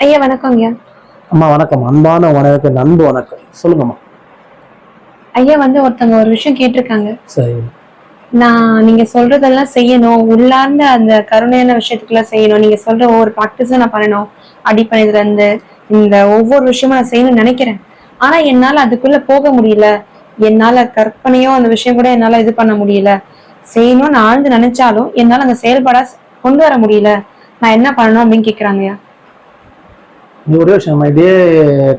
ஐயா வணக்கம் ஐயா அம்மா வணக்கம். அன்பான வணக்கம் அன்பு வணக்கம். சொல்லுங்கம்மா. ஐயா வந்து ஒருத்தவங்க ஒரு விஷயம் கேட்டிருக்காங்க. சரி. நான் நீங்க சொல்றதெல்லாம் செய்யணும். உள்ளார்ந்த அந்த கருணையான விஷயத்துக்குள்ள செய்யணும். நீங்க சொல்ற ஒவ்வொரு ப்ராக்டிஸும் நான் பண்ணணும். அடிப்படையில இருந்து இந்த ஒவ்வொரு விஷயமும் நான் செய்யணும்னு நினைக்கிறேன். ஆனா என்னால அதுக்குள்ள போக முடியல. என்னால கற்பனையோ அந்த விஷயம் கூட என்னால இது பண்ண முடியல. செய்யணும்னு ஆழ்ந்து நினைச்சாலும் என்னால அந்த செயல்பாட கொண்டு வர முடியல. நான் என்ன பண்ணணும் அப்படின்னு கேக்குறாங்கய்யா? நீ ஒரே விஷயம் இதே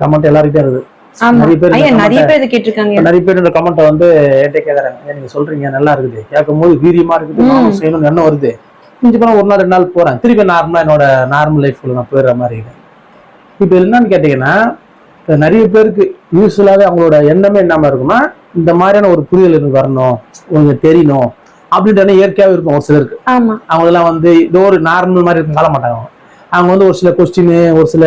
கமெண்ட் எல்லாருக்கிட்டே இருக்குது. நிறைய பேர் நிறைய பேர் இதை கேட்டிருக்காங்க. நிறைய பேர் இந்த கமெண்ட்டை வந்து என்கிட்ட கேட்கறாங்க நீங்க சொல்றீங்க? நல்லா இருக்குது. கேட்கும் போது வீரியமா இருக்குது. செய்யணும்னு எண்ணம் வருது. மிஞ்சி போனா ஒரு நாள் ரெண்டு நாள் போறேன். திருப்பி நார்மலா என்னோட நார்மல் லைஃப்ல நான் போயிடுற மாதிரி இருக்குது இப்போ என்னன்னு கேட்டீங்கன்னா நிறைய பேருக்கு யூஸ்ஃபுல்லாவே அவங்களோட எண்ணமே என்னமா இருக்குன்னா இந்த மாதிரியான ஒரு புரிதல் எனக்கு வரணும். உங்களுக்கு தெரியணும். அப்படின்ற எண்ணம் இயற்கையாவே இருக்கும் ஒரு சிலருக்கு. ஆமா. அவங்கெல்லாம் வந்து ஏதோ ஒரு நார்மல் மாதிரி இருக்கும் காண மாட்டாங்க அவங்க. வந்து ஒரு சில கொஸ்டின் ஒரு சில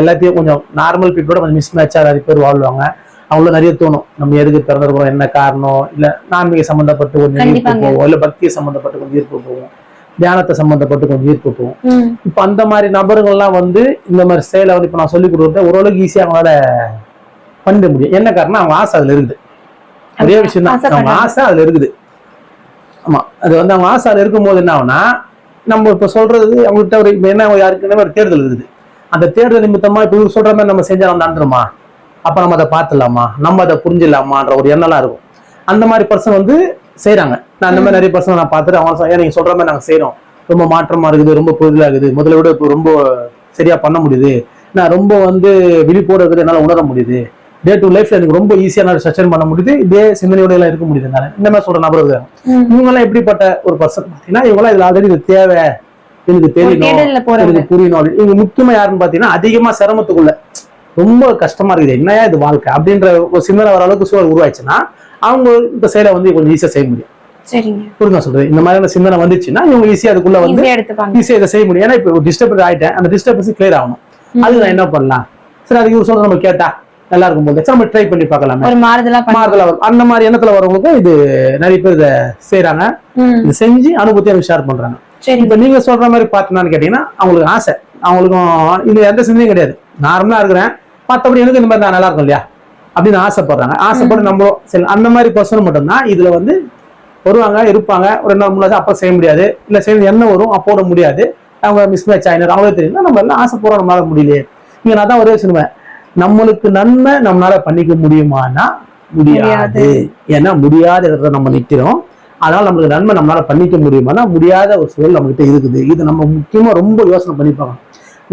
எல்லாத்தையும் கொஞ்சம் நார்மல் பீப்புளோட கொஞ்சம் மிஸ் மேட்சா நிறைய பேர் வாழ்வாங்க. அவங்களும் நிறைய தோணும். நம்ம எதுக்கு பிறந்திருக்கிறோம் என்ன காரணம்? இல்ல நான்மீக சம்பந்தப்பட்டு கொஞ்சம் ஈர்ப்பு. போவோம். இல்ல பக்தியை சம்பந்தப்பட்டு கொஞ்சம் ஈர்ப்பு போவோம். தியானத்தை சம்பந்தப்பட்டு கொஞ்சம் ஈர்ப்பு போவோம். இப்ப அந்த மாதிரி நபர்கள்லாம் வந்து இந்த மாதிரி செயலை வந்து இப்ப நான் சொல்லி கொடுக்குறத ஓரளவுக்கு ஈஸியா அவங்களால பண்ணிட முடியும். என்ன காரணம் அவங்க ஆசை அதுல இருக்குது. அதே விஷயம் தான் அவங்க. ஆசை அதுல இருக்குது. ஆமா. அது வந்து அவங்க ஆசை அதுல இருக்கும்போது என்ன ஆகும்னா நம்ம இப்ப சொல்றது அவங்கள்ட்ட ஒரு என்ன யாருக்குன்னா ஒரு தேர்தல் இருக்குது. அந்த தேர்தல் நிமித்தமா இப்ப இவர் சொல்ற மாதிரி நம்ம செஞ்சா நம்ம நடந்துருமா? அப்ப நம்ம அதை பார்த்துடலாமா? நம்ம அதை புரிஞ்சிடலாமான்ற ஒரு எண்ணம்லாம் இருக்கும். அந்த மாதிரி பர்சன் வந்து செய்கிறாங்க நான் அந்த மாதிரி நிறைய பர்சன் நான் பார்த்துட்டு அவங்க சொல்ல, ஏன் நீங்க சொல்ற மாதிரி நாங்க செய்கிறோம் ரொம்ப மாற்றமா இருக்குது ரொம்ப புரிதலா இருக்குது. முதல்ல விட இப்போ ரொம்ப சரியா பண்ண முடியுது. நான் ரொம்ப வந்து விழிப்போட இருக்குது என்னால உணர முடியுது. டே டு லைஃப்ல எனக்கு ரொம்ப ஈஸியா நான் சச்சன் பண்ண முடியுது. இதே சிந்தனையோட எல்லாம் இருக்க முடியுது என்னால இந்த மாதிரி சொல்ற நபர் இவங்க எல்லாம் எப்படிப்பட்ட ஒரு பர்சன் பாத்தீங்கன்னா இவங்க எல்லாம் இதுல ஆல்ரெடி இது தேவை. எனக்கு தெரியணும். எனக்கு புரியணும். இவங்க முக்கியமா யாருன்னு பாத்தீங்கன்னா அதிகமா சிரமத்துக்குள்ள. ரொம்ப கஷ்டமா இருக்குது. என்னையா இது வாழ்க்கை? அப்படின்ற ஒரு சிந்தனை வர அளவுக்கு சூழல் உருவாச்சுன்னா அவங்க இந்த செயலை வந்து கொஞ்சம் ஈஸியா செய்ய முடியும். புரியுங்க சொல்றது? இந்த மாதிரியான சிந்தனை வந்துச்சுன்னா இவங்க ஈஸியா அதுக்குள்ள வந்து ஈஸியா இதை செய்ய முடியும். ஏன்னா இப்போ டிஸ்டர்ப் ஆயிட்டேன். அந்த டிஸ்டர்பன்ஸ் கிளியர் ஆகணும். அதுக்கு நான் என்ன பண்ணலாம்? சரி அதுக்கு இவர் சொல்றது நம்ம கேட்டா நல்லா இருக்கும் போது நம்ம ட்ரை பண்ணி பார்க்கலாமே. ஒரு மாறுதலா வரும். அந்த மாதிரி எண்ணத்துல வரவங்களுக்கும் இது நிறைய பேர் இதை செய்யறாங்க இது செஞ்சு அனுபவத்தை எனக்கு ஷேர் பண்றாங்க. சரி. இப்ப நீங்க சொல்ற மாதிரி பார்த்தீங்கன்னு கேட்டீங்கன்னா அவங்களுக்கு ஆசை. அவங்களுக்கும் இது எந்த சிந்தனையும் கிடையாது. நார்மலா இருக்கிறேன். மத்தபடி எனக்கு இந்த மாதிரி நான் நல்லா இருக்கும் இல்லையா? அப்படின்னு ஆசைப்படுறாங்க. ஆசைப்பட்டு நம்மளும் சரி அந்த மாதிரி பர்சன் மட்டும்தான். இதுல வந்து வருவாங்க இருப்பாங்க. ஒரு ரெண்டு நாள் மூணு அப்ப செய்ய முடியாது. இல்ல செய்ய என்ன வரும் அப்போட முடியாது. அவங்க மிஸ் மேட்ச் ஆயினர். அவங்களே தெரியும் நம்ம எல்லாம் ஆசைப்படுறோம் நம்மளால முடியலையே. இங்க நான் தான் ஒரே சொல்லுவேன். நம்மளுக்கு நன்மை நம்மளால பண்ணிக்க முடியுமானா முடியாது. ஏன்னா முடியாத இடத்துல நம்ம நிக்கிறோம். அதனால நம்மளுக்கு நன்மை நம்மளால பண்ணிக்க முடியுமானா முடியாத ஒரு சூழல் நம்மகிட்ட இருக்குது. இது நம்ம முக்கியமா ரொம்ப யோசனை பண்ணி பார்க்கணும்.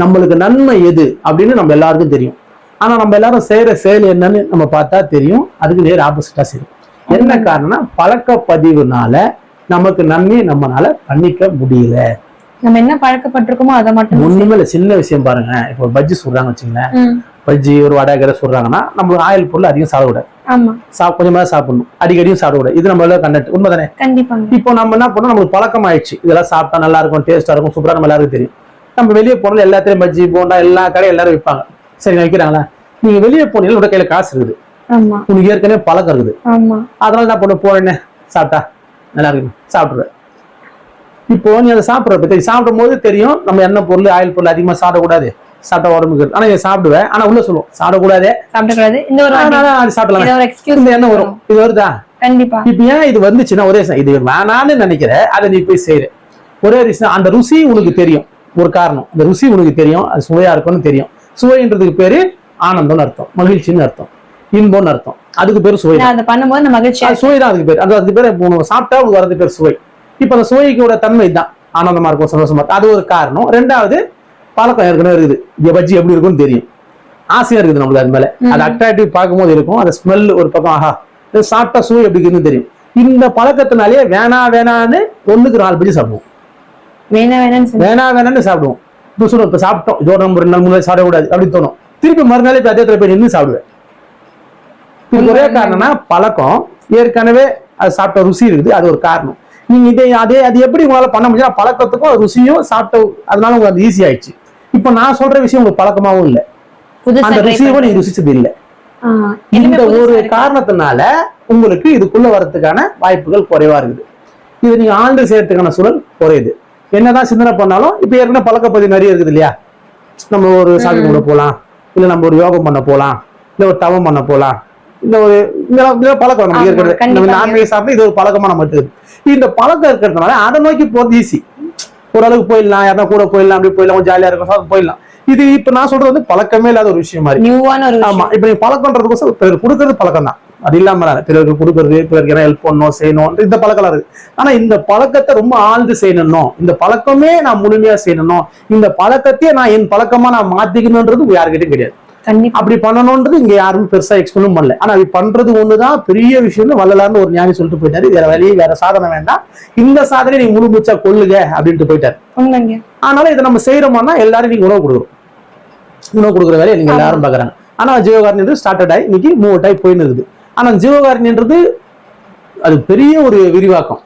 நம்மளுக்கு நன்மை எது அப்படின்னு நம்ம எல்லாருக்கும் தெரியும். ஆனா நம்ம எல்லாரும் செய்யற செயல் என்னன்னு நம்ம பார்த்தா தெரியும். அதுக்கு நேர் ஆப்போசிட்டா செய்யும் என்ன காரணம்னா பழக்க பதிவுனால நமக்கு நன்மையை நம்மளால பண்ணிக்க முடியல. நம்ம என்ன பழக்கப்பட்டிருக்கோமோ அதை மட்டும் ஒண்ணுமே இல்ல சின்ன விஷயம் பாருங்க. இப்போ பஜ்ஜி சுடுறாங்க வச்சுங்களேன் பஜ்ஜி ஒரு வடை கரை சுடுறாங்கன்னா நம்ம ஆயில் பொருள் அதிகம் சாப்பிடக்கூடாது. கொஞ்சமா சாப்பிடணும். அடிக்கடியும் சாப்பிடக்கூடாது. இது நம்ம கண்டக்ட் உண்மைதானே? கண்டிப்பாங்க. இப்போ நம்ம என்ன பண்ணோம்? நம்மளுக்கு பழக்கம் ஆயிடுச்சு இதெல்லாம் சாப்பிட்டா நல்லா இருக்கும் டேஸ்டா இருக்கும் சூப்பரா நம்ம எல்லாருக்கும் தெரியும். நம்ம வெளியே போனாலும் எல்லாத்தையும் பஜ்ஜி போண்டா எல்லா கடையும் எல்லாரும் விற்பாங்க. சரி வைக்கிறாங்களா நீங்க வெளியே போனீங்கன்னா உங்க கையில காசு இருக்குது. உனக்கு ஏற்கனவே பழக்கம் இருக்குது. அதனால என்ன பண்ண போறேன்னு சாப்பிட்டா நல்லா இருக்கு சாப்பிடுற இப்போ நீ அதை சாப்பிடுற பத்தி சாப்பிடும் போது தெரியும் நம்ம எண்ணெய் பொருள் ஆயில் பொருள் அதிகமா சாப்பிடக்கூடாது. சாப்பிட்டா உடம்புக்கு. ஆனா இதை சாப்பிடுவேன். ஆனா உள்ள சொல்லுவோம் சாப்பிடக்கூடாதே. சாப்பிடக்கூடாது. இந்த ஒரு அது சாப்பிடலாம். இந்த வரும். இது வருதா? கண்டிப்பா. இப்ப ஏன் இது வந்துச்சுன்னா ஒரே இது வேணான்னு நினைக்கிற அதை நீ போய் செய்யற ஒரே ரீசன் அந்த ருசி உனக்கு தெரியும். ஒரு காரணம். அந்த ருசி உனக்கு தெரியும். அது சுவையா இருக்கும்னு தெரியும். சுவைன்றதுக்கு பேரு ஆனந்தம்னு அர்த்தம். மகிழ்ச்சின்னு அர்த்தம். இன்பம்னு அர்த்தம். அதுக்கு பேரு சுவை அதை பண்ணும்போது அது சுவை தான் அதுக்கு பேர். அது அதுக்கு பேர் உனக்கு சாப்பிட்டா உங்களுக்கு வரது பேர் சுவை. இப்ப அந்த சுவைக்கோட தன்மை தான் ஆனந்தமா இருக்கும் சந்தோஷமா இருக்கும். அது ஒரு காரணம். ரெண்டாவது பழக்கம் ஏற்கனவே இருக்குது. இந்த பஜ்ஜி எப்படி இருக்கும்னு தெரியும். ஆசையா இருக்குது நம்மளுக்கு அது மேல. அது அட்ராக்டிவ் பார்க்கும்போது இருக்கும். அந்த ஸ்மெல் ஒரு பக்கம் ஆஹா இது சாப்பிட்டா சுவை எப்படி இருக்குன்னு தெரியும். இந்த பழக்கத்தினாலேயே வேணா வேணான்னு ஒண்ணுக்கு நாலு பஜ்ஜி சாப்பிடுவோம். வேணா சொல்லி. வேணா வேணான்னு சாப்பிடுவோம். இப்போ சொல்லுவோம் இப்போ சாப்பிட்டோம். இதோட நம்ம ரெண்டு நாள் மூணு சாப்பிடக்கூடாது அப்படின்னு தோணும். திருப்பி மறுநாளே இப்போ அதே போய் நின்று சாப்பிடுவேன். ஒரே காரணம்னா பழக்கம். ஏற்கனவே அது சாப்பிட்ட ருசி இருக்குது. அது ஒரு காரணம். நீங்க இதே அதே அது எப்படி உங்களால பண்ண முடியும் பழக்கத்துக்கும் ருசியும் சாப்பிட்ட அதனால உங்களுக்கு அது ஈஸி ஆயிடுச்சு. இப்போ நான் சொல்ற விஷயம் உங்களுக்கு பழக்கமாவும் இல்லை. அந்த பண்றது. நீங்க ருசிச்சது இல்லை. இந்த ஒரு. காரணத்தினால உங்களுக்கு இதுக்குள்ள வரதுக்கான வாய்ப்புகள் குறைவா இருக்குது. இது நீங்க ஆழ்ந்து செய்யறதுக்கான சூழல் குறையுது. என்னதான் சிந்தனை பண்ணாலும் இப்ப ஏற்கனவே பழக்கப்பதிவு நிறைய இருக்குது இல்லையா? நம்ம ஒரு சாமி கும்பிட போகலாம் இல்லை நம்ம ஒரு யோகம் பண்ண போகலாம் இல்லை ஒரு தவம் பண்ண போகலாம் இந்த ஒரு இந்த பழக்கம் நமக்கு இருக்கிறது நம்ம. நான்வெஜ் சாப்பிட்டு இது ஒரு பழக்கமா நமக்கு இந்த பழக்கம் இருக்கிறதுனால அதை நோக்கி போறது ஈஸி ஓரளவுக்கு போயிடலாம் யாரா கூட போயிடலாம் அப்படி போயிடலாம் ஜாலியா இருக்கும் போயிடலாம். இது இப்ப நான் சொல்றது வந்து பழக்கமே இல்லாத ஒரு விஷயம் மாதிரி. ஆமா இப்ப நீ பழக்கம்ன்றதுக்கோசம் பிறர் கொடுக்கறது பழக்கம் தான் அது இல்லாம இல்ல. பிறருக்கு கொடுக்கறது பிறருக்கு என்ன ஹெல்ப் பண்ணணும் செய்யணும் இந்த பழக்கம் இருக்கு. ஆனா இந்த பழக்கத்தை ரொம்ப ஆழ்ந்து செய்யணும். இந்த பழக்கமே நான் முழுமையா செய்யணும். இந்த பழக்கத்தையே நான் என் பழக்கமா நான் மாத்திக்கணும்ன்றது யாருக்கிட்டையும் கிடையாது. அப்படி பண்ணணும்ன்றது இங்க யாரும் பெருசா எக்ஸ்பிளைன் பண்ணல. ஆனா அது பண்றது ஒண்ணுதான். பெரிய விஷயம்னு வள்ளலார்னு ஒரு ஞானி சொல்லிட்டு போயிட்டாரு. வேற வழி வேற சாதனை வேண்டாம். இந்த சாதனை நீங்க முழு மூச்சா கொள்ளுங்க அப்படின்ட்டு போயிட்டாரு. ஆனாலும் இதை நம்ம செய்யறோம்னா எல்லாரும் நீங்க உணவு கொடுக்குறோம். உணவு கொடுக்குற வேலையை நீங்க எல்லாரும் பாக்குறாங்க ஆனா ஜீவகாரணின்றது ஸ்டார்டட் ஆகி இன்னைக்கு மூவ் அவுட் ஆகி போயின்னு இருக்குது. ஆனா ஜீவகாரணின்றது அது பெரிய ஒரு விரிவாக்கம்.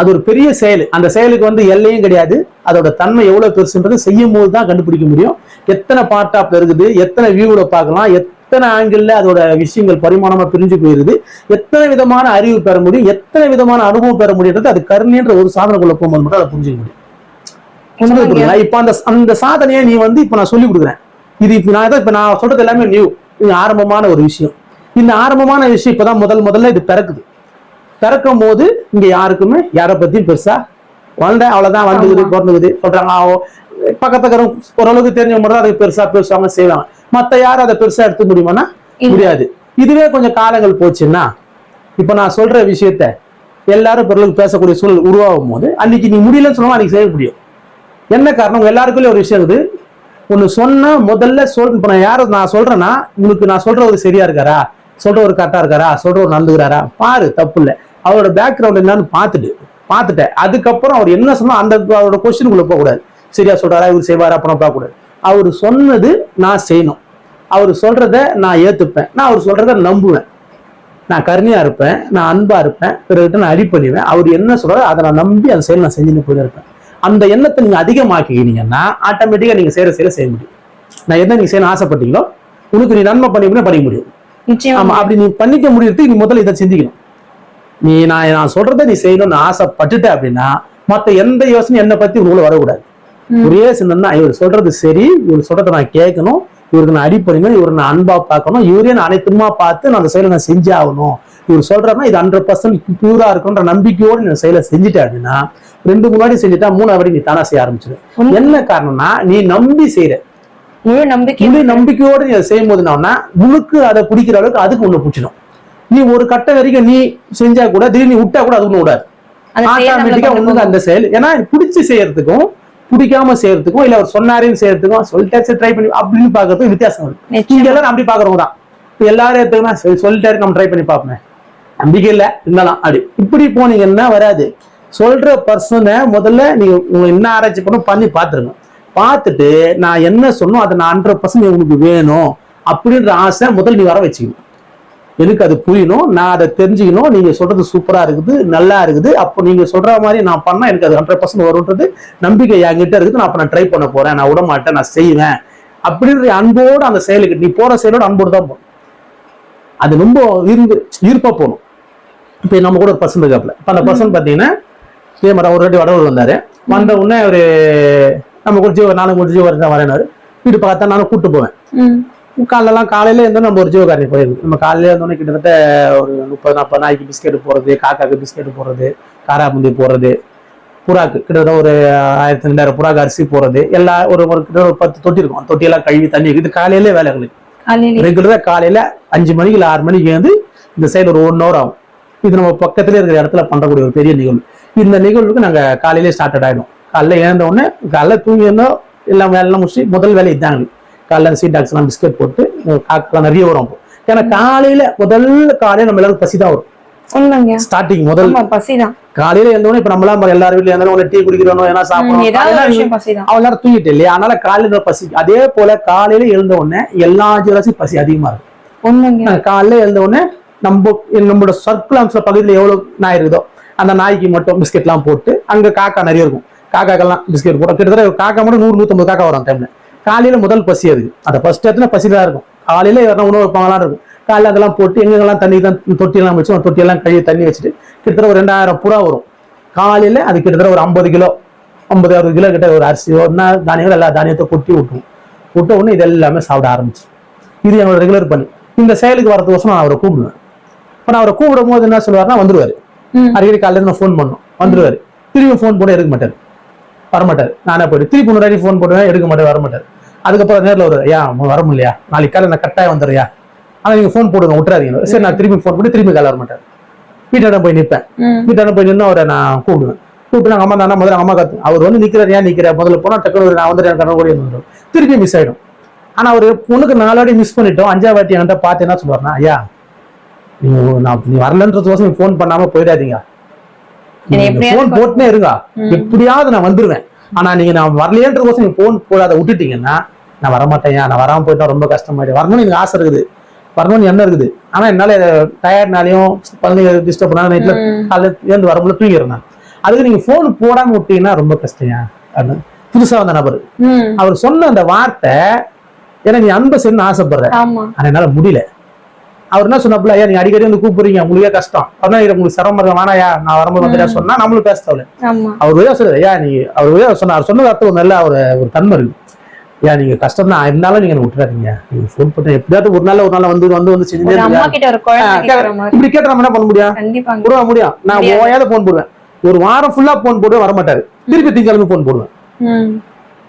அது ஒரு பெரிய செயல். அந்த செயலுக்கு வந்து எல்லையும் கிடையாது. அதோட தன்மை எவ்வளவு பெருசுன்றது செய்யும் போது தான் கண்டுபிடிக்க முடியும். எத்தனை பார்ட் ஆஃப் இருக்குது எத்தனை வியூவில் பார்க்கலாம் எத்தனை ஆங்கிள் அதோட விஷயங்கள் பரிமாணமா பிரிஞ்சு போயிருது எத்தனை விதமான அறிவு பெற முடியும் எத்தனை விதமான அனுபவம் பெற முடியுன்றது அது கருணைன்ற ஒரு சாதனைக்குள்ள போகும்போது மட்டும் அதை புரிஞ்சுக்க முடியும்? இப்ப அந்த அந்த சாதனையை நீ வந்து இப்ப நான் சொல்லி கொடுக்குறேன். இது இப்ப நான் இப்ப நான் சொல்றது எல்லாமே நியூ இது ஆரம்பமான ஒரு விஷயம். இந்த ஆரம்பமான விஷயம் இப்பதான் முதல் முதல்ல இது பிறக்குது. பிறக்கும் போது இங்க யாருக்குமே யாரை பத்தியும் பெருசா வளர்ந்த அவ்வளவுதான் வந்துக்குது. பிறந்துக்குது சொல்றாங்க பக்கத்துல ஓரளவுக்கு தெரிஞ்சவங்க மட்டும் அதை பெருசா பேசுவாங்க செய்வாங்க. மத்த யாரும் அதை பெருசா எடுத்துக்க முடியுமானா. முடியாது. இதுவே கொஞ்சம் காலங்கள் போச்சுன்னா இப்ப நான் சொல்ற விஷயத்த எல்லாரும் பிறகு பேசக்கூடிய சூழல் உருவாகும் போது அன்னைக்கு நீ முடியலன்னு சொன்னா அன்னைக்கு செய்ய முடியும். என்ன காரணம்? எல்லாருக்குள்ளே ஒரு விஷயம் இருக்குது. ஒண்ணு சொன்னா முதல்ல சொல் இப்ப நான் யார நான் சொல்றேன்னா உனக்கு நான் சொல்றவர் சரியா இருக்காரா? சொல்றவர் கரெக்டா இருக்காரா? சொல்றவர் நடந்துக்கிறாரா? பாரு தப்பு இல்ல. அவரோட பேக்ரவுண்ட் என்னன்னு பார்த்துட்டு பார்த்துட்டேன். அதுக்கப்புறம் அவர் என்ன சொன்னா அந்த அவரோட கொஸ்டினுக்குள்ள போக கூடாது. சரியா சொல்றாரா? இவர் செய்வாரா? அப்புறம் பார்க்க கூடாது. அவர் சொன்னது நான் செய்யணும். அவர் சொல்றத நான் ஏத்துப்பேன். நான் அவர் சொல்றத நம்புவேன். நான் கருணையா இருப்பேன். நான் அன்பா இருப்பேன். பிறகு நான் அடிப்பணிவேன். அவர் என்ன சொல்றாரோ அதை நான் நம்பி அந்த செயல் நான் செஞ்சுன்னு போயிட்டு இருப்பேன். அந்த எண்ணத்தை நீங்க அதிகமாக்கிக்கினீங்கன்னா ஆட்டோமேட்டிக்கா நீங்க செய்யற செயலை செய்ய முடியும். நான் என்ன நீங்க செய்யணும் ஆசைப்பட்டீங்களோ உனக்கு நீ நன்மை பண்ணிக்கணும் பண்ணிக்க முடியும். நிச்சயமா. ஆமா அப்படி நீ பண்ணிக்க முடியறதுக்கு நீ முதல்ல இதை சிந்திக்கணும் நீ நான் நான் சொல்றதை நீ செய்யணும்னு ஆசைப்பட்டுட்ட அப்படின்னா மத்த எந்த யோசனையும் என்னை பத்தி உங்களை வரக்கூடாது. ஒரே சின்னம் தான் இவர் சொல்றது சரி இவர் சொல்றதை நான் கேட்கணும் இவருக்கு நான் அடிப்பணிக்கணும் இவரை நான் அன்பா பார்க்கணும் இவரே நான் அனைத்துமா பார்த்து நான் அந்த செயலை நான் செஞ்சே ஆகணும். இவர் சொல்றதுனா இது ஹண்ட்ரட் பர்சன்ட் பியூரா இருக்குன்ற நம்பிக்கையோடு நீ செயலை செஞ்சுட்டேன் அப்படின்னா ரெண்டு முன்னாடி செஞ்சுட்டா மூணாவது நீ தானா செய்ய ஆரம்பிச்சிரு. என்ன காரணம்னா நீ நம்பி செய்யற முழு நம்பிக்கை முழு நம்பிக்கையோடு நீ அதை செய்யும் போது என்னன்னா உனக்கு அதை பிடிக்கிற அளவுக்கு அதுக்கு ஒண்ணு பிடிச்சிடும். நீ ஒரு கட்ட வரைக்கும் நீ செஞ்சா கூட திடீர்னு நீ விட்டா கூட அது ஒண்ணு விடாது. ஆட்டோமேட்டிக்கா உனக்கு அந்த செயல். ஏன்னா பிடிச்சு செய்யறதுக்கும் பிடிக்காம செய்யறதுக்கும் இல்ல அவர் சொன்னாருன்னு செய்யறதுக்கும் சொல்லிட்டாச்சு ட்ரை பண்ணி அப்படின்னு பாக்குறதுக்கும் வித்தியாசம் இருக்கு. இங்க எல்லாரும் அப்படி பாக்குறவங்க தான். இப்ப எல்லாரும் எடுத்துக்கணும் சரி சொல்லிட்டாரு நம்ம ட்ரை பண்ணி பார்ப்போமே. நம்பிக்கை இல்ல இருந்தாலும் அப்படி. இப்படி போனீங்கன்னா வராது. சொல்ற பர்சனை முதல்ல நீங்க உங்க என்ன ஆராய்ச்சி பண்ண பண்ணி பார்த்துருங்க. பார்த்துட்டு நான் என்ன சொன்னோம் அதை நான் ஹண்ட்ரட் பர்சன்ட் உனக்கு வேணும் அப்படின்ற ஆசை முதல்ல நீ வர வச்சுக்கணும். எனக்கு அது புரியணும்? நான் அதை தெரிஞ்சுக்கணும். நீங்க சொல்றது சூப்பரா இருக்குது நல்லா இருக்குது. அப்போ நீங்க சொல்ற மாதிரி நான் பண்ணா எனக்கு அது ஹண்ட்ரட் பர்சன்ட் வரும்ன்றது நம்பிக்கை என்கிட்ட இருக்குது. நான் அப்ப நான் ட்ரை பண்ண போறேன். நான் விட மாட்டேன் நான் செய்வேன். அப்படின்ற அன்போடு அந்த செயலுக்கு நீ போற செயலோட அன்போடு தான் போகணும் அது ரொம்ப விரும்பு ஈர்ப்பா போகணும் இப்போ நம்ம கூட ஒரு பர்சன் இருக்காப்ல இப்போ அந்த பர்சன் பார்த்தீங்கன்னா இதே மாதிரி ஒரு வாட்டி வடவர் வந்தாரு. வந்த உடனே அவரு நம்ம ஜீவ நானும் கூட ஜீவ தான் வரேனாரு வீட்டு பார்த்தா நானும் கூட்டு போவேன். காலைலலாம் காலையில இருந்தோம் நம்ம ஒரு ஜீவகாரணி போயிருக்கு நம்ம காலையில இருந்தோன்னே கிட்டத்தட்ட ஒரு முப்பது நாற்பது நாய்க்கு பிஸ்கெட் போடுறது காக்காக்கு பிஸ்கெட் போடுறது காராபுந்தி போடுறது புறாக்கு கிட்டத்தட்ட ஒரு ஆயிரத்தி ரெண்டாயிரம் புறாக்கு அரிசி போடுறது எல்லா ஒரு ஒரு கிட்ட ஒரு பத்து தொட்டி இருக்கும். அந்த தொட்டியெல்லாம் கழுவி தண்ணி இது காலையிலே வேலை எங்களுக்கு. காலையில. ரெகுலரா காலையில அஞ்சு மணிக்கு இல்லை ஆறு மணிக்கு வந்து இந்த சைடு ஒரு ஒன் ஹவர் ஆகும். இது நம்ம பக்கத்துல இருக்கிற இடத்துல பண்ணக்கூடிய ஒரு பெரிய நிகழ்வு. இந்த நிகழ்வுக்கு நாங்க காலையிலே ஸ்டார்டட் ஆயிடும் காலைல எழுந்த உடனே காலைல தூங்கி இருந்தோம் எல்லாம் வேலையெல்லாம் முடிச்சு முதல் வேலை இதாங்க காலைல சீட் டாக்ஸ்லாம் பிஸ்கெட் போட்டு காக்கெல்லாம் நிறைய வரும் ஏன்னா காலையில முதல் காலையில நம்ம எல்லாரும் பசி தான் வரும் ஸ்டார்டிங் முதல் பசிதான். காலையில எழுந்தோடனே இப்ப நம்மளாம் பாரு, எல்லார் வீட்லயும் இருந்தாலும் டீ குடிக்கிறோம் ஏன்னா சாப்பிடணும். ஒரு அவன் எல்லாரும் தூங்கிட்டு இல்லையா? அதனால காலையில பசி அதே போல காலையில எழுந்த உடனே எல்லா ஜீவராசி பசி அதிகமா இருக்கும். காலையில எழுந்த உடனே நம்ம நம்மளோட சர்க்கிள் அம்ச பகுதியில் எவ்வளவு நாய் இருக்குதோ அந்த நாய்க்கு மட்டும் பிஸ்கெட்லாம் போட்டு அங்க காக்கா நிறைய இருக்கும். காக்காக்கெல்லாம் பிஸ்கெட் போட்டு கிட்டத்தட்ட ஒரு காக்கா மட்டும் நூறு நூத்தம்பது காக்கா வரும் டைம்ல காலையில முதல் பசி அதுக்கு அந்த ஃபர்ஸ்ட் இடத்துல பசி தான் இருக்கும். காலையில யாரும் உணவு வைப்பாங்கலாம் இருக்கும். காலையில அதெல்லாம் போட்டு எங்கெங்கெல்லாம் தண்ணி தான் தொட்டியெல்லாம் வச்சு தொட்டியெல்லாம் கழுவி தண்ணி வச்சுட்டு கிட்டத்தட்ட ஒரு ரெண்டாயிரம் புறா வரும். காலையில அது கிட்டத்தட்ட ஒரு ஐம்பது கிலோ ஐம்பது அறுபது கிலோ கிட்ட ஒரு அரிசியோ என்ன தானியங்கள் எல்லா தானியத்தை கொட்டி விட்டுரும் விட்ட உடனே இது எல்லாமே சாப்பிட ஆரம்பிச்சு இது என்னோட ரெகுலர் பண்ணி இந்த செயலுக்கு வரதுக்கோசம் நான் அவரை கூப்பிடுவேன். இப்போ நான் அவரை கூப்பிடும் போது என்ன சொல்லுவாருன்னா வந்துருவாரு. அடிக்கடி காலையில நான் ஃபோன் பண்ணோம். வந்துருவாரு. திரும்பி ஃபோன் போட எடுக்க மாட்டாரு. வரமாட்டாரு. நானே போயிட்டு திருப்பி முன்னாடி ஃபோன் போடுவேன் எடுக்க மாட்டேன் வரமாட்டாரு. அதுக்கப்புறம் நேரில் வருவார் ஐயா வர முடியலையா? நாளைக்கு காலையில் நான் கட்டாயம் வந்துடுறியா ஆனால் நீங்கள் ஃபோன் போடுங்க விட்டுறாதீங்க. சரி நான் திரும்பி ஃபோன் பண்ணி திரும்பி காலையில் வர மாட்டார் வீட்டாண்ட போய் நிற்பேன். வீட்டாண்ட போய் நின்று அவரை நான் கூப்பிடுவேன். கூப்பிட்டு நாங்கள் அம்மா தானே முதல்ல அம்மா கத்து அவர் வந்து நிற்கிறார் ஏன் நிற்கிற முதல்ல போனால் டக்குனு ஒரு நான் வந்துட்டு என் கண்ணு கூட வந்துடும் திருப்பி மிஸ் ஆயிடும். ஆனால் அவர் பொண்ணுக்கு நாலு வாட்டி மிஸ் பண்ணிட்டோம். அஞ்சாவது வாட்டி என்கிட்ட பார்த்து என்ன சொல்லுவார்னா ஐயா நீங்க நான் நீ வரலன்றதுக்கோசம் நீ ஃபோன் பண்ணாம போயிடாதீங்க. ஃபோன் போட்டுனே இருங்க. எப்படியாவது நான் வந்துருவேன். ஆனா நீங்க நான் வரலையன்றதுக்கோசம் நீங்க ஃபோன் போடாத விட்டுட்டீங்கன்னா நான் வரமாட்டேன் நான் வராம போயிட்டா ரொம்ப கஷ்டமாயிடும். வரணும்னு எனக்கு ஆசை இருக்குது. வரணும்னு என்ன இருக்குது. ஆனா என்னால டயர்ட்னாலையும் குழந்தைங்க டிஸ்டர்ப் பண்ணாலும் நைட்ல காலையில ஏந்து வரும்போது தூங்கிடுறேன் நான். அதுக்கு நீங்க ஃபோன் போடாம விட்டீங்கன்னா ரொம்ப கஷ்டம்யா அப்படின்னு. புதுசா வந்த நபர். அவர் சொன்ன அந்த வார்த்தை ஏன்னா நீ அன்பை செய்யணும்னு ஆசைப்படுற. ஆனா என்னால முடியல. அவர் என்ன சொன்னாப்புல ஐயா நீங்க அடிக்கடி வந்து கூப்பிடுறீங்க உங்களுக்கே கஷ்டம். அதான் உங்களுக்கு சிரமம் இருக்கு? வேணாயா நான் வரும்போது வந்துட்டா சொன்னா நம்மளும் பேச ஆமா. அவர் வழியா சொல்றாரு ஐயா நீ அவர் சொன்னார். சொன்ன வார்த்தை ஒரு நல்ல ஒரு ஒரு தன்மை இருக்கு. ஐயா நீங்க கஷ்டம் தான். இருந்தாலும் நீங்க விட்டுறாதீங்க. நீங்க ஃபோன் பண்ண எப்படியாவது ஒரு நாள் ஒரு நாள் வந்து வந்து வந்து செஞ்சே இப்படி கேட்ட நம்ம என்ன பண்ண முடியும்? முடியும்? நான். ஓயாத போன் போடுவேன். ஒரு வாரம் ஃபுல்லா போன் போடுவேன் வரமாட்டாரு. திருப்பி திங்கக்கிழமை போன் போடுவேன்.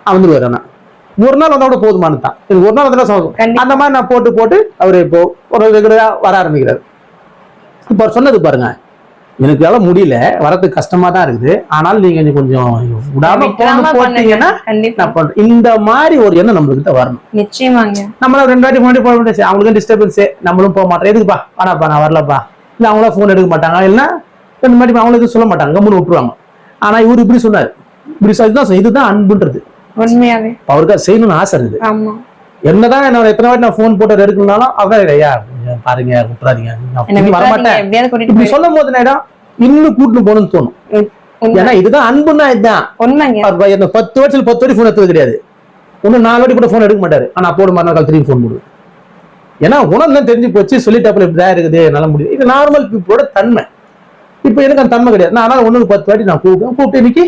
வந்துருவாரு ஆனா. ஒரு நாள் வந்தா கூட போதுமானது தான். எனக்கு ஒரு நாள் வந்தா கண்டிப்பா. அந்த மாதிரி நான் போட்டு போட்டு அவர் இப்போ ஒரு ரெகுலரா வர ஆரம்பிக்கிறார். இப்போ அவர் சொன்னது பாருங்க எனக்கு எல்லாம் முடியல வரதுக்கு கஷ்டமா தான் இருக்குது. ஆனால் நீங்க கொஞ்சம் விடாம. போட்டீங்கன்னா கண்டிப்பா. நான் பண்றேன். இந்த மாதிரி ஒரு எண்ணம் நம்மளுக்கிட்ட வரணும். நிச்சயமாங்க. நம்மள ரெண்டு வாட்டி முன்னாடி போக முடியாது அவங்களுக்கும் டிஸ்டர்பன்ஸ் நம்மளும் போக மாட்டோம். எதுக்குப்பா? வேணாப்பா நான் வரலப்பா. இல்ல அவங்களும் ஃபோன் எடுக்க மாட்டாங்க. இல்லைன்னா ரெண்டு மாதிரி அவங்களுக்கு சொல்ல மாட்டாங்க. கம்முன்னு விட்டுருவாங்க. ஆனா இவர் இப்படி சொன்னார். இப்படி சொல்லி தான் இதுதான் அன்புன்றது. உண்மையாவே. அவருக்கு அது செய்யணும்னு ஆசை இருக்குது. ஆமா. என்னதான் என்ன எத்தனை வாட்டி நான் ஃபோன் போட்டு எடுக்கணும்னாலும் அதான் ஐயா பாருங்க விட்டுறாதீங்க நான் வரமாட்டேன். இப்படி சொல்லும் போது நேரம் இன்னும் கூட்டிட்டு போகணும்னு தோணும். ஏன்னா இதுதான் அன்புன்னா இதுதான். உண்மைங்க. பத்து வருஷத்துல பத்து வாட்டி ஃபோன் எடுத்தது கிடையாது. இன்னும் நாலு வாட்டி கூட ஃபோன் எடுக்க மாட்டாரு. ஆனா போடு மறுநாள் கால் திரும்பி ஃபோன் போடுவேன். ஏன்னா உணர்ந்து தான் தெரிஞ்சு போச்சு சொல்லிட்டாப்புல இப்படிதான் இருக்குது என்னால முடியும் இது நார்மல் பீப்புளோட தன்மை. இப்போ எனக்கு அந்த தன்மை கிடையாது. நான் அதனால ஒண்ணுக்கு பத்து வாட்டி நான் கூப்பிட்டேன். கூப்பிட்டு இன்னைக்கு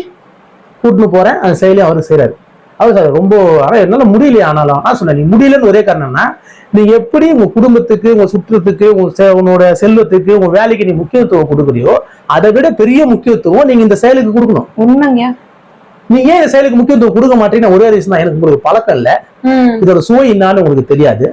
கூட்டின்னு போறேன். அந்த செயலி அவரும் செய்றாரு. அவர் சார் ரொம்ப ஆனா என்னால முடியலையே ஆனாலும். நான் சொன்னேன் நீ முடியலன்னு ஒரே காரணம்னா நீ எப்படி உங்க குடும்பத்துக்கு உங்க சுற்றத்துக்கு உங்க செ- உன்னோட செல்வத்துக்கு உங்க வேலைக்கு நீ முக்கியத்துவம் கொடுக்குறியோ அதை விட பெரிய முக்கியத்துவம் நீங்க இந்த செயலுக்கு கொடுக்கணும். உண்மைங்க. நீ ஏன் இந்த செயலுக்கு முக்கியத்துவம் கொடுக்க மாட்டேன்னு ஒரே ரீசன் தான் எனக்கு உங்களுக்கு பழக்கம் இல்ல. இதோட சுவை என்னன்னு உங்களுக்கு தெரியாது.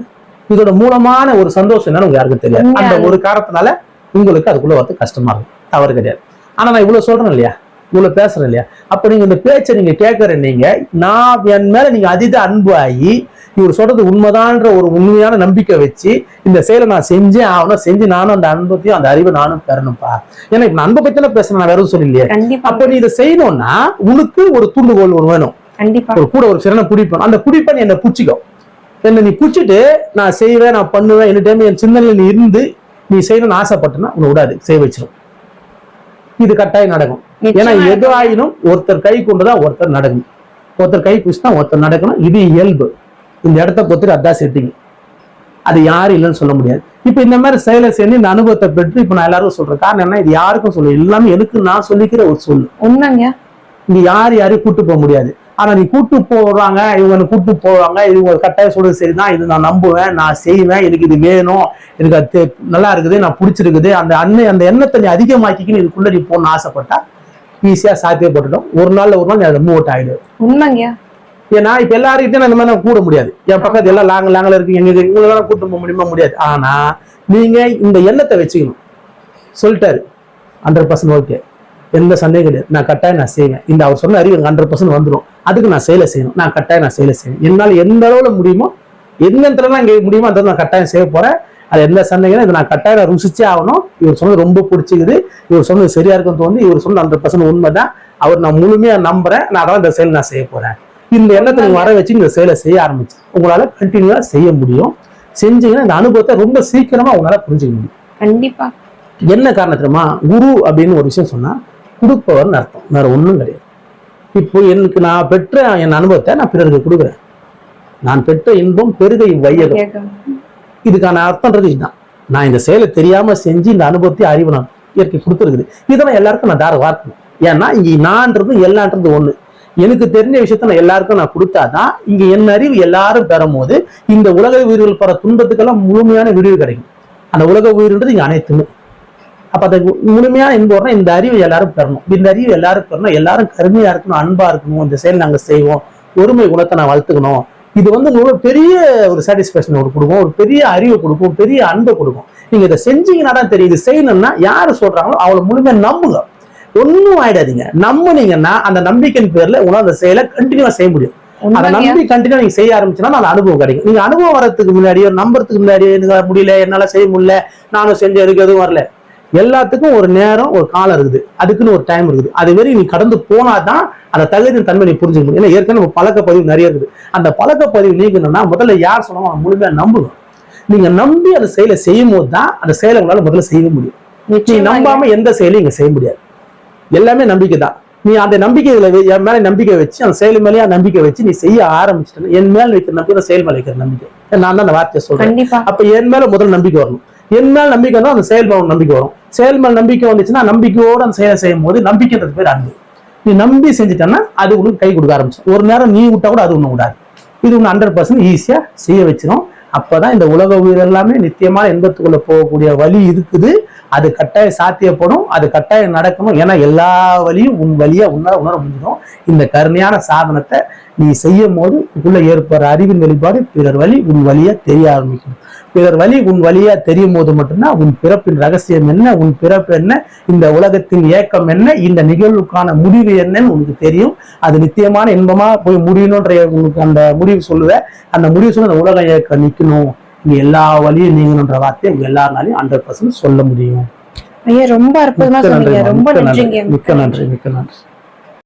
இதோட மூலமான ஒரு சந்தோஷம் என்னன்னு உங்களுக்கு யாருக்கும் தெரியாது? அந்த ஒரு காரணத்தினால உங்களுக்கு அதுக்குள்ள வரது கஷ்டமா இருக்கும் தவறு கிடையாது. ஆனா நான் இவ்வளவு சொல்றேன் இல்லையா? இவ்வளவு பேசுறேன் இல்லையா? அப்ப நீங்க இந்த பேச்சை நீங்க கேட்கற நீங்க நான் என் மேல நீங்க அதீத அன்பு ஆகி இவர் சொல்றது உண்மைதான்ற ஒரு உண்மையான நம்பிக்கை வச்சு இந்த செயலை நான் செஞ்சே ஆகணும் செஞ்சு நானும் அந்த அன்பத்தையும் அந்த அறிவை நானும் பெறணும்ப்பா. ஏன்னா இப்ப நான் அன்பை பத்தி தானே பேசுறேன் நான் வேற எதுவும் சொல்லலையே அப்ப நீ இதை செய்யணும்னா உனக்கு ஒரு தூண்டுகோல் ஒன்று வேணும். ஒரு கூட ஒரு சிறன பிடிப்பேன். அந்த பிடிப்பை என்னை பிடிச்சிக்கோ. என்ன நீ பிடிச்சிட்டு நான் செய்வேன் நான் பண்ணுவேன் எனி டைம் என் சிந்தனையில் நீ இருந்து நீ செய்யணும்னு ஆசைப்பட்டனா உன்னை விடாது செய்ய வச்சிரும். இது கட்டாயம் நடக்கும். ஏன்னா எது ஆயினும் ஒருத்தர் கை கொண்டுதான் ஒருத்தர் நடக்கணும். ஒருத்தர் கை பிடிச்சு தான் ஒருத்தர் நடக்கணும். இது இயல்பு. இந்த இடத்த பொறுத்து அதான் செட்டிங் அது யாரும் இல்லைன்னு சொல்ல முடியாது. இப்ப இந்த மாதிரி செயலை செஞ்சு இந்த அனுபவத்தை பெற்று இப்ப நான் எல்லாருக்கும் சொல்றேன். காரணம் என்ன இது யாருக்கும் சொல்ல. எல்லாமே எனக்கு நான் சொல்லிக்கிற ஒரு சொல்லு. உண்மைங்க. நீ யார் யாரையும் கூட்டு போக முடியாது. ஆனா நீ கூட்டு போறாங்க இவங்க கூட்டு போவாங்க இவங்க கட்டாயம் சொல்றது சரிதான். இது நான் நம்புவேன் நான் செய்வேன் எனக்கு இது வேணும் எனக்கு அது நல்லா இருக்குது நான் பிடிச்சிருக்குது. அந்த அன்னை அந்த எண்ணத்தை நீ அதிகமாக்கிக்கின்னு இதுக்குள்ள நீ போகணும்னு ஆசைப்பட்டா ஈஸியா சாத்தியப்பட்டுடும் ஒரு நாள்ல ஒரு நாள் மூவ் ஆயிடும் உண்மைங்க ஏன்னா இப்ப எல்லாருக்கிட்டையும் நான் இந்த மாதிரி நான் கூட முடியாது. என் பக்கத்து எல்லாம் லாங் லாங்ல இருக்கு எங்க இவங்களெல்லாம் கூட்டு போக முடியுமா? முடியாது. ஆனா நீங்க இந்த எண்ணத்தை வச்சுக்கணும். சொல்லிட்டாரு. ஹண்ட்ரட் பர்சன்ட் ஓகே எந்த சந்தேகம் கிடையாது. நான் கட்டாயம் நான் செய்வேன். இந்த அவர் சொன்ன அறிவு எனக்கு ஹண்ட்ரட் பர்சன்ட் வந்துடும் அதுக்கு நான் செயலை செய்யணும். நான் கட்டாயம் நான் செயலை செய்யணும் என்னால் எந்த அளவுல முடியுமோ எந்த இடத்துல இங்கே முடியுமோ அந்த நான் கட்டாயம் செய்ய போறேன். அது எந்த சந்தேகம் இதை நான் கட்டாயம் ருசிச்சே ஆகணும். இவர் சொன்னது ரொம்ப பிடிச்சிக்குது. இவர் சொன்னது சரியா இருக்குன்னு தோணுது. இவர் சொன்ன ஹண்ட்ரட் பர்சன்ட் உண்மைதான். அவர் நான் முழுமையா நம்புறேன். நான் அதான் இந்த செயல் நான் செய்ய போறேன். இந்த எண்ணத்தை வர வச்சு இந்த செயலை செய்ய ஆரம்பிச்சு உங்களால கண்டினியூவா செய்ய முடியும். செஞ்சீங்கன்னா இந்த அனுபவத்தை ரொம்ப சீக்கிரமா உங்களால புரிஞ்சுக்க முடியும். கண்டிப்பா. என்ன காரணத்துமா குரு அப்படின்னு ஒரு விஷயம் சொன்னா கொடுப்பவர்னு அர்த்தம். வேற ஒண்ணும் கிடையாது. இப்போ எனக்கு நான் பெற்ற என் அனுபவத்தை நான் பிறருக்கு கொடுக்குறேன். நான் பெற்ற இன்பம் பெருகை வையகம். இதுக்கான அர்த்தம்ன்றது இதுதான். நான் இந்த செயலை தெரியாம செஞ்சு இந்த அனுபவத்தை அறிவு நான் இயற்கை கொடுத்துருக்குது. இதெல்லாம் எல்லாருக்கும் நான் தார வார்க்கணும் ஏன்னா இங்க நான்றது எல்லான்றது ஒண்ணு. எனக்கு தெரிஞ்ச விஷயத்த நான் எல்லாருக்கும் நான் கொடுத்தாதான் இங்க என் அறிவு எல்லாரும் பெறும்போது இந்த உலக உயிர்கள் பெற துன்பத்துக்கெல்லாம் முழுமையான விடிவு கிடைக்கும். அந்த உலக உயிர்ன்றது இங்க அனைத்துமே. அப்ப அதை முழுமையான என்போம்னா இந்த அறிவு எல்லாரும் பெறணும். இந்த அறிவு எல்லாரும் பெறணும். எல்லாரும் கருமையா இருக்கணும் அன்பா இருக்கணும். இந்த செயல் நாங்க செய்வோம். ஒருமை குணத்தை நான் வளர்த்துக்கணும். இது வந்து உங்களுக்கு பெரிய ஒரு சாட்டிஸ்பேக்ஷன் ஒரு கொடுக்கும் ஒரு பெரிய அறிவை கொடுக்கும் பெரிய அன்பை கொடுக்கும். நீங்க இதை செஞ்சீங்கன்னா தான் தெரியும் இது செய்யணும்னா யாரு சொல்றாங்களோ அவளை முழுமையா நம்புங்க. ஒன்றும் ஆயிடாதீங்க. நம்புனீங்கன்னா அந்த நம்பிக்கையின் பேர்ல உங்களால் அந்த செயலை கண்டினியூவா செய்ய முடியும். அதை? நம்பி கண்டினியூ நீங்க செய்ய ஆரம்பிச்சுன்னா அந்த அனுபவம் கிடைக்கும். நீங்க அனுபவம் வரதுக்கு முன்னாடியோ நம்புறதுக்கு முன்னாடியோ எனக்கு முடியல என்னால செய்ய முடியல நானும் செஞ்ச இருக்கு எதுவும் வரல. எல்லாத்துக்கும் ஒரு நேரம் ஒரு காலம் இருக்குது. அதுக்குன்னு ஒரு டைம் இருக்குது. அது வரையும் நீ கடந்து போனாதான் அந்த தகுதியின் தன்மை நீ புரிஞ்சுக்க முடியும் ஏன்னா ஏற்கனவே பழக்க பதிவு நிறைய இருக்குது. அந்த பழக்க பதிவு நீக்கணும்னா முதல்ல யார் சொன்னாலும் அவன் முழுமையா நம்பணும். நீங்க நம்பி அந்த செயலை செய்யும் போது தான் அந்த செயலை உங்களால முதல்ல செய்ய முடியும். நீ நம்பாம எந்த செயலையும் இங்க செய்ய முடியாது. எல்லாமே நம்பிக்கை தான். நீ அந்த நம்பிக்கைகளை வை- என் மேல நம்பிக்கை வச்சு அந்த செயல் மேலேயே நம்பிக்கை வச்சு நீ செய்ய ஆரம்பிச்சிட்டேன் என் மேல வைக்கிற நம்பிக்கை செயல் மேல வைக்கிற நம்பிக்கை. நான் தான் அந்த வார்த்தையை சொல்றேன். அப்ப என் மேல முதல் நம்பிக்கை வரணும். என் மேல நம்பிக்கை வந்தா அந்த செயல் மேல ஒரு நம்பிக்கை வரும். செயல் மேல் நம்பிக்கை வந்துச்சுன்னா நம்பிக்கையோட அந்த செயலை செய்யும் போது நம்பிக்கைன்றது பேர் அன்பு. நீ நம்பி செஞ்சுட்டேன்னா அது உனக்கு கை கொடுக்க ஆரம்பிச்சு ஒரு நேரம் நீ விட்டா கூட அது ஒண்ணு விடாது. இது ஒன்று ஹண்ட்ரட் பர்சன்ட் ஈஸியா செய்ய வச்சிடும் அப்பதான் இந்த உலக உயிர் எல்லாமே நித்தியமான இன்பத்துக்குள்ள போகக்கூடிய வழி இருக்குது. அது கட்டாயம் சாத்தியப்படும். அது கட்டாயம் நடக்கணும். ஏன்னா எல்லா வழியும் உன் வழியா உன்னால உணர முடிஞ்சிடும். இந்த கருணையான சாதனத்தை நீ செய்யும் போது உள்ள ஏற்படுற அறிவின் வெளிப்பாடு பிறர் வழி உன் வழியா தெரிய ஆரம்பிக்கும். பிறர் வழி உன் வழியா தெரியும் போது மட்டும்தான் உன் பிறப்பின் ரகசியம் என்ன உன் பிறப்பு என்ன இந்த உலகத்தின் ஏக்கம் என்ன இந்த நிகழ்வுக்கான முடிவு என்னன்னு உனக்கு தெரியும். அது நித்தியமான இன்பமா போய் முடியணுன்ற உனக்கு அந்த முடிவு சொல்லுவ. அந்த முடிவு சொல்ல அந்த உலக இயக்கம் நிக்கணும். இங்க எல்லா வழியும் நீங்கணுன்ற வார்த்தையை உங்க எல்லாருனாலையும் ஹண்ட்ரட் பர்சன்ட் சொல்ல முடியும். ஐயா ரொம்ப அற்புதமா சொன்னீங்க. ரொம்ப நன்றிங்க. மிக்க நன்றி மிக்க நன்றி.